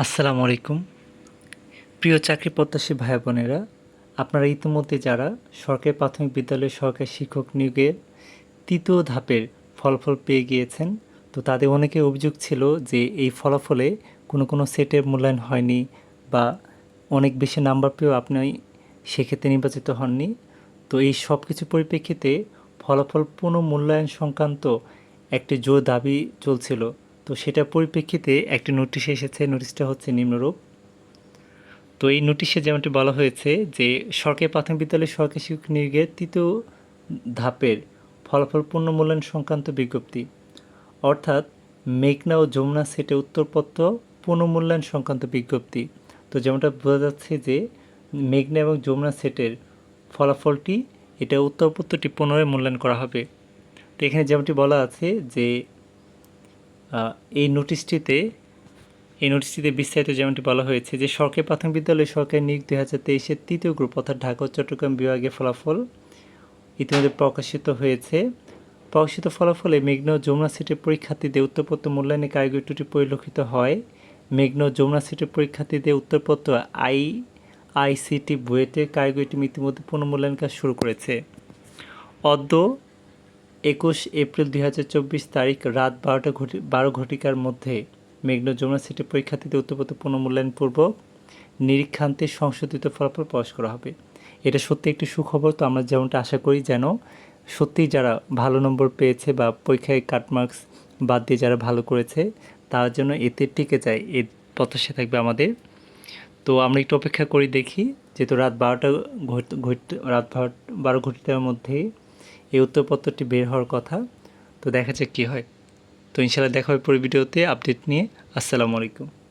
আসসালামু আলাইকুম। প্রিয় চাকরি প্রত্যাশী ভাই বোনেরা, আপনারা ইতিমধ্যে যারা সরকারি প্রাথমিক বিদ্যালয়ে সরকারি শিক্ষক নিয়োগের তৃতীয় ধাপের ফলাফল পেয়ে গিয়েছেন, তো তাদের অনেকে অভিযোগ ছিল যে এই ফলাফলে কোনো কোনো সেটের মূল্যায়ন হয়নি বা অনেক বেশি নাম্বার পেয়েও আপনি সেক্ষেত্রে নির্বাচিত হননি। তো এই সব কিছু পরিপ্রেক্ষিতে ফলাফল পুনঃমূল্যায়ন সংক্রান্ত একটি জোর দাবি চলছিল। তো সেটার পরিপ্রেক্ষিতে একটি নোটিশ এসেছে, নোটিশটা হচ্ছে নিম্নরূপ। তো এই নোটিশে যেমনটি বলা হয়েছে যে, সরকারি প্রাথমিক বিদ্যালয়ে সরকারি শিক্ষক নিয়োগের তৃতীয় ধাপের ফলাফল পুনর্মূল্যায়ন সংক্রান্ত বিজ্ঞপ্তি, অর্থাৎ মেঘনা ও যমুনা সেটে উত্তরপত্র পুনর্মূল্যায়ন সংক্রান্ত বিজ্ঞপ্তি। তো যেমনটা বোঝা যাচ্ছে যে, মেঘনা এবং যমুনা সেটের ফলাফলটি, এটা উত্তরপত্রটি পুনরায় মূল্যায়ন করা হবে। তো এখানে যেমনটি বলা আছে যে এই নোটিশটিতে এই নোটিশটিতে বিস্তারিত যেমনটি বলা হয়েছে যে সরকারি প্রাথমিক বিদ্যালয়ে সরকারি নিয়োগ দুই হাজার তেইশের তৃতীয় গ্রুপ অর্থাৎ ঢাকা ও চট্টগ্রাম বিভাগের ফলাফল ইতিমধ্যে প্রকাশিত হয়েছে। প্রকাশিত ফলাফলে মেঘনা যমুনা সিটের পরীক্ষার্থীদের উত্তরপত্র মূল্যায়নে কারিগরি ত্রুটি পরিলক্ষিত হয়। মেঘনা যমুনা সিটের পরীক্ষার্থীদের উত্তরপত্র আই আইসিটি বুয়েটের কারিগরি টিম ইতিমধ্যে পুনর্মূল্যায়ন কাজ শুরু করেছে। অদ্য একুশ এপ্রিল দুই হাজার চব্বিশ তারিখ রাত বারোটা ঘটি, বারো ঘটিকার মধ্যে মেঘনা যমুনা সিটি পরীক্ষার্থীদের উত্তরপত্র পুনর্মূল্যায়নপূর্বক নিরীক্ষান্তে সংশোধিত ফলাফল প্রকাশ করা হবে। এটা সত্যি একটি সুখবর, তো আমরা যেমনটা আশা করি যেন সত্যিই যারা ভালো নম্বর পেয়েছে বা পরীক্ষায় কাটমার্কস বাদ দিয়ে যারা ভালো করেছে, তার জন্য এতে টিকে যায় এই প্রত্যাশা থাকবে আমাদের। তো আমরা একটু অপেক্ষা করি দেখি, যেহেতু রাত বারোটা ঘট রাত বারো ঘটিটার মধ্যে এই উত্তরপত্রটি বের হওয়ার কথা। তো দেখা যাক কী হয়। তো ইনশাল্লাহ দেখা হবে পরে ভিডিওতে আপডেট নিয়ে। আসসালামু আলাইকুম।